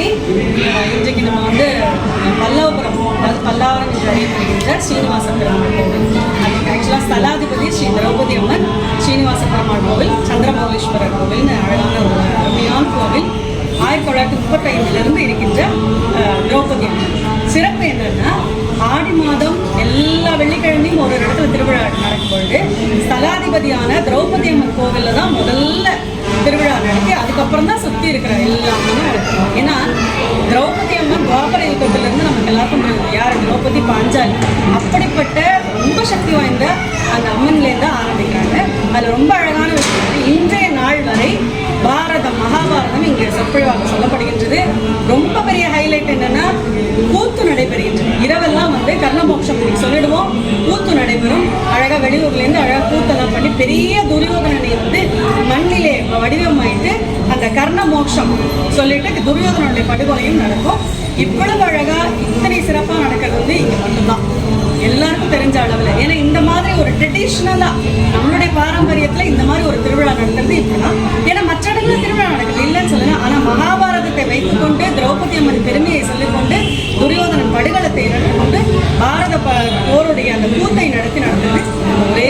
சுவாமி இன்றைக்கு நம்ம வந்து பல்லவபுரம் அதாவது பல்லாவரம் என்று அறியப்படுகின்ற ஸ்ரீனிவாச பெருமாள் கோவில். அதுக்கு ஆக்சுவலாக ஸ்தலாதிபதி ஸ்ரீ திரௌபதி அம்மன் ஸ்ரீனிவாச பெருமாள் கோவில் சந்திரமௌலீஸ்வரர் கோவில்னு அழகான ஒரு அருமையான கோவில். ஆயிரத்தி தொள்ளாயிரத்தி முப்பத்தைந்துலேருந்து இருக்கின்ற திரௌபதி அம்மன். சிறப்பு என்னன்னா ஆடி மாதம் எல்லா வெள்ளிக்கிழமையும் ஒரு ஒரு இடத்துல திருவிழா நடக்கும் பொழுது ஸ்தலாதிபதியான திரௌபதி அம்மன் கோவிலில் தான் முதல்ல யார் திரௌபதி பாஞ்சாலி அப்படிப்பட்ட ரொம்ப சக்தி வாய்ந்த அந்த அம்மன்லேருந்து ஆரம்பிக்கிறாங்க. அதில் ரொம்ப அழகான விஷயம் வந்து இன்றைய நாள் வரை பாரதம் மகாபாரதம் இங்கே சொற்பொழிவாக சொல்லப்படுகின்றது. ரொம்ப பெரிய ஹைலைட் என்னன்னா கூத்து நடைபெறுகின்றது. இரவெல்லாம் வந்து கர்ணமோட்சம் இன்னைக்கு சொல்லிடுவோம். கூத்து நடைபெறும். அழகாக வெளியூர்லேருந்து அழகாக கூத்தெல்லாம் பண்ணி பெரிய துரியோதனனை வந்து மண்ணிலே வடிவமாயிட்டு அந்த கர்ண மோட்சம் சொல்லிட்டு துரியோதனனுடைய படுகொலையும் நடக்கும். இவ்வளவு அழகாக இத்தனை சிறப்பாக நடக்கிறது வந்து இங்கே மட்டும்தான். எல்லாருக்கும் தெரிஞ்ச அளவில். ஏன்னா இந்த மாதிரி ஒரு ட்ரெடிஷ்னலாக நம்மளுடைய பாரம்பரியத்தில் இந்த மாதிரி ஒரு திருவிழா நடக்கிறது இப்படிதான் ஏன்னா மற்ற இடத்துல திருவிழா நடக்கிறது இல்லைன்னு சொல்லுங்க ஆனால் மகாபாரதத்தை வைத்துக்கொண்டு திரௌபதி அம்மன் பெருமையை சொல்லிக்கொண்டு துரியோதனன் படுகளத்தை கொண்டு பாரத போருடைய அந்த கூத்தை நடத்தி நடந்தது. ஒரே